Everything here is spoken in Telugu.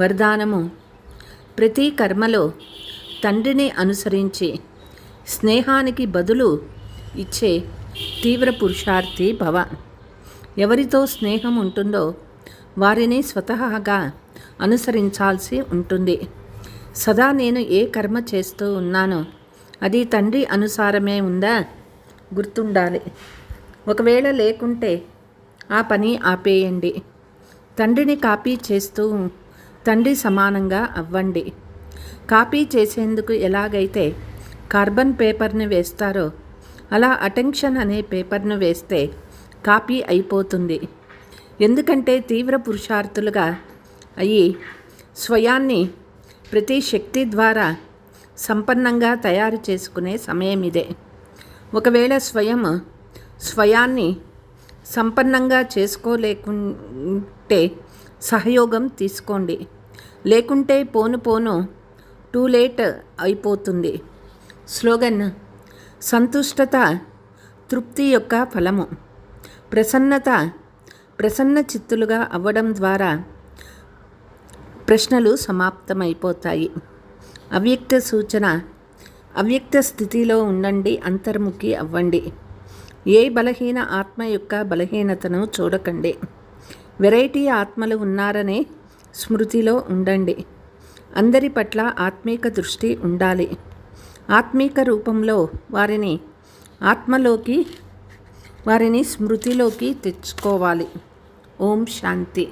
వరదానము. ప్రతి కర్మలో తండ్రిని అనుసరించి స్నేహానికి బదులు ఇచ్చే తీవ్ర పురుషార్థి భవ. ఎవరితో స్నేహం ఉంటుందో వారిని స్వతహాగా అనుసరించాల్సి ఉంటుంది. సదా నేను ఏ కర్మ చేస్తూ ఉన్నానో అది తండ్రి అనుసారమే ఉందా గుర్తుండాలి. ఒకవేళ లేకుంటే ఆ పని ఆపేయండి. తండ్రిని కాపీ చేస్తూ తండ్రి సమానంగా అవ్వండి. కాపీ చేసేందుకు ఎలాగైతే కార్బన్ పేపర్ని వేస్తారో అలా అటెన్షన్ అనే పేపర్ను వేస్తే కాపీ అయిపోతుంది. ఎందుకంటే తీవ్ర పురుషార్థులుగా అయ్యి స్వయాన్ని ప్రతి శక్తి ద్వారా సంపన్నంగా తయారు చేసుకునే సమయం ఇదే. ఒకవేళ స్వయం స్వయాన్ని సంపన్నంగా చేసుకోలేకుంటే సహయోగం తీసుకోండి. లేకుంటే పోను పోను టూ లేట్ అయిపోతుంది. స్లోగన్ సంతుష్టత తృప్తి యొక్క ఫలము. ప్రసన్నత ప్రసన్న చిత్తులుగా అవ్వడం ద్వారా ప్రశ్నలు సమాప్తమైపోతాయి. అవ్యక్త సూచన అవ్యక్త స్థితిలో ఉండండి అంతర్ముఖి అవ్వండి. ఏ బలహీన ఆత్మ యొక్క బలహీనతను చూడకండి. వెరైటీ ఆత్మలు ఉన్నారనే స్మృతిలో ఉండండి. అందరి పట్ల ఆత్మీక దృష్టి ఉండాలి. ఆత్మీక రూపంలో వారిని ఆత్మలోకి వారిని స్మృతిలోకి తెచ్చుకోవాలి. ఓం శాంతి.